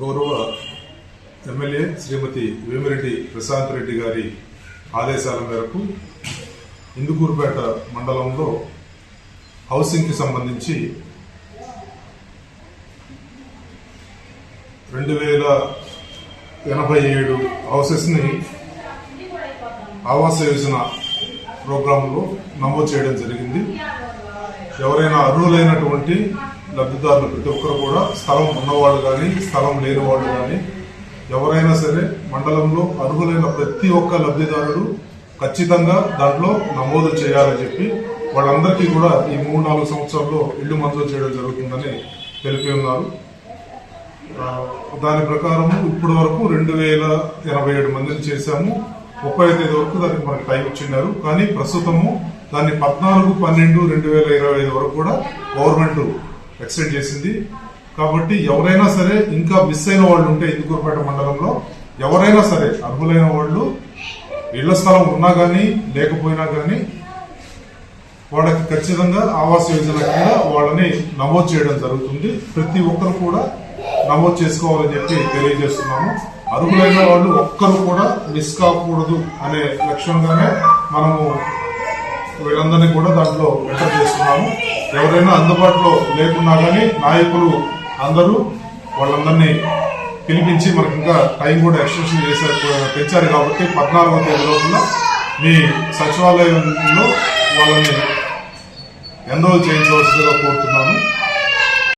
గౌరవ ఎమ్మెల్యే శ్రీమతి వేమిరెడ్డి ప్రశాంత్ రెడ్డి గారి ఆదేశాల మేరకు ఇందుకూరుపేట మండలంలో హౌసింగ్కి సంబంధించి రెండు వేల ఎనభై ఏడు హౌసెస్ని ఆవాస యోజన ప్రోగ్రాంలో నమోదు చేయడం జరిగింది. ఎవరైనా అర్హులైనటువంటి లబ్ధిదారులు ప్రతి ఒక్కరు కూడా స్థలం ఉన్నవాళ్ళు కానీ స్థలం లేని వాళ్ళు కానీ ఎవరైనా సరే మండలంలో అర్హులైన ప్రతి ఒక్క లబ్ధిదారుడు ఖచ్చితంగా దాంట్లో నమోదు చేయాలని చెప్పి వాళ్ళందరికీ కూడా ఈ మూడు నాలుగు సంవత్సరాల్లో ఇల్లు మంజూరు చేయడం జరుగుతుందని తెలిపి ఉన్నారు. దాని ప్రకారం ఇప్పటి వరకు రెండు వేల ఎనభై ఏడు మందిని చేశాము. ముప్పై తేదీ వరకు దానికి మనకు టైం ఇచ్చిన్నారు కానీ ప్రస్తుతము దాన్ని పద్నాలుగు పన్నెండు రెండు వేల ఇరవై ఐదు వరకు కూడా గవర్నమెంట్ ఎక్స్టెండ్ చేసింది. కాబట్టి ఎవరైనా సరే ఇంకా మిస్ అయిన వాళ్ళు ఉంటే ఇందుకూరుపేట మండలంలో ఎవరైనా సరే అర్హులైన వాళ్ళు ఇళ్ళ స్థలం ఉన్నా కానీ లేకపోయినా కానీ వాళ్ళకి ఖచ్చితంగా ఆవాస్ యోజన కింద వాళ్ళని నమోదు చేయడం జరుగుతుంది. ప్రతి ఒక్కరు కూడా నమోదు చేసుకోవాలని చెప్పి తెలియజేస్తున్నాము. అర్హులైన వాళ్ళు ఒక్కరు కూడా మిస్ కాకూడదు అనే లక్ష్యంగానే మనము వీళ్ళందరినీ కూడా దాంట్లో ఎంటర్ చేస్తున్నాము. ఎవరైనా అందుబాటులో లేకున్నా కానీ నాయకులు అందరూ వాళ్ళందరినీ పిలిపించి మనకి ఇంకా టైం కూడా ఎక్స్టెన్షన్ చేశారు పెంచారు కాబట్టి పద్నాలుగో తేదీ లోపల మీ సచివాలయంలో వాళ్ళని ఎన్రోల్ చేయించవలసిందిగా కోరుతున్నాను